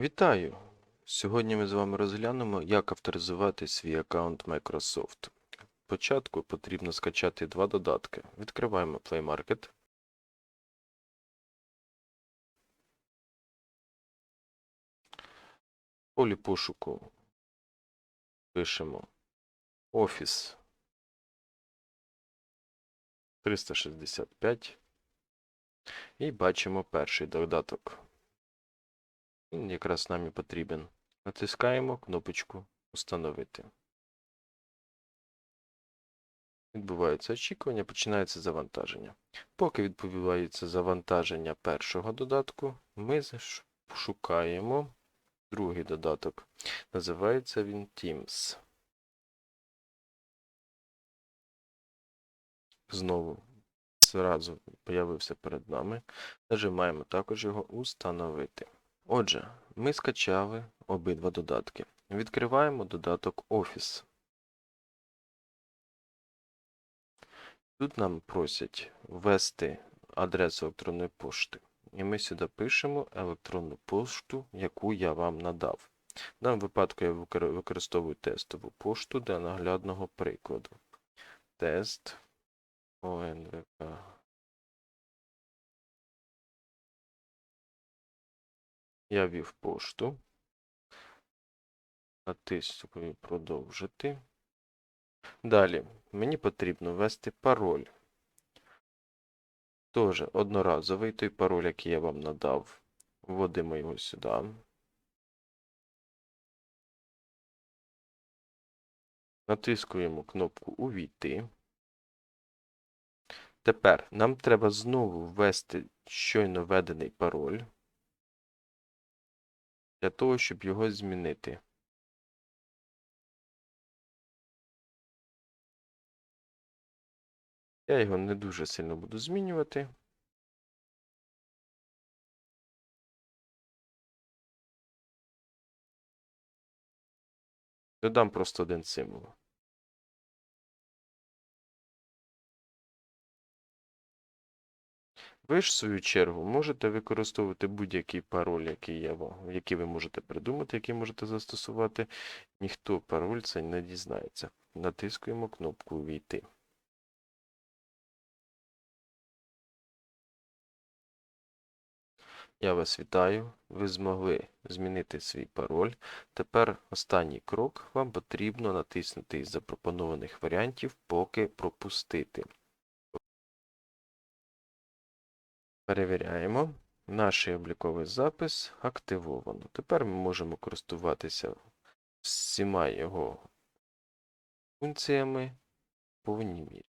Вітаю! Сьогодні ми з вами розглянемо, як авторизувати свій аккаунт Microsoft. Спочатку потрібно скачати два додатки. Відкриваємо Play Market. В полі пошуку пишемо Office 365 і бачимо перший додаток. Він якраз нам і потрібен. Натискаємо кнопочку Установити. Відбувається очікування, починається завантаження. Поки відбувається завантаження першого додатку, ми шукаємо другий додаток. Називається він Teams. Знову зразу появився перед нами. Нажимаємо також його Установити. Отже, ми скачали обидва додатки. Відкриваємо додаток Office. Тут нам просять ввести адресу електронної пошти. І ми сюди пишемо електронну пошту, яку я вам надав. В даному випадку я використовую тестову пошту для наглядного прикладу. Тест ОНВК. Я ввів пошту. Натискую продовжити. Далі мені потрібно ввести пароль. Теж одноразовий той пароль, який я вам надав. Вводимо його сюди. Натискуємо кнопку Увійти. Тепер нам треба знову ввести щойно введений пароль для того, щоб його змінити. Я його не дуже сильно буду змінювати. Додам просто один символ. Ви ж, в свою чергу, можете використовувати будь-який пароль, який є, ва- який ви можете придумати, який можете застосувати. Ніхто пароль це не дізнається. Натискуємо кнопку Увійти. Я вас вітаю. Ви змогли змінити свій пароль. Тепер останній крок. Вам потрібно натиснути із запропонованих варіантів поки пропустити. Перевіряємо. Наш обліковий запис активовано. Тепер ми можемо користуватися всіма його функціями в повній мірі.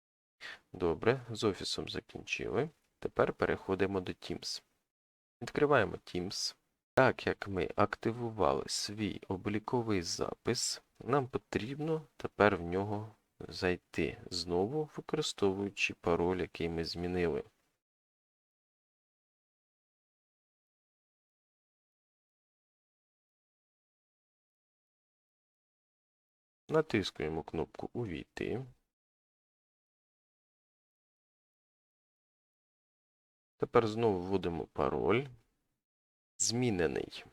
Добре, з офісом закінчили. Тепер переходимо до Teams. Відкриваємо Teams. Так як ми активували свій обліковий запис, нам потрібно тепер в нього зайти знову, використовуючи пароль, який ми змінили. Натискуємо кнопку Увійти. Тепер знову вводимо пароль. Змінений.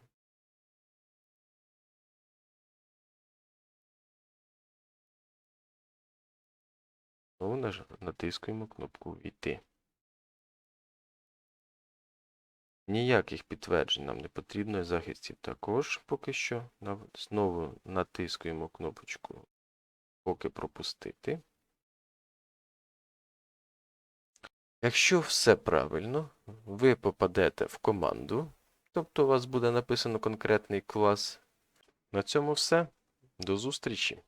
Знову натискуємо кнопку Увійти. Ніяких підтверджень нам не потрібно, і захистів також поки що. Знову натискуємо кнопочку Поки пропустити. Якщо все правильно, ви попадете в команду, тобто у вас буде написано конкретний клас. На цьому все. До зустрічі!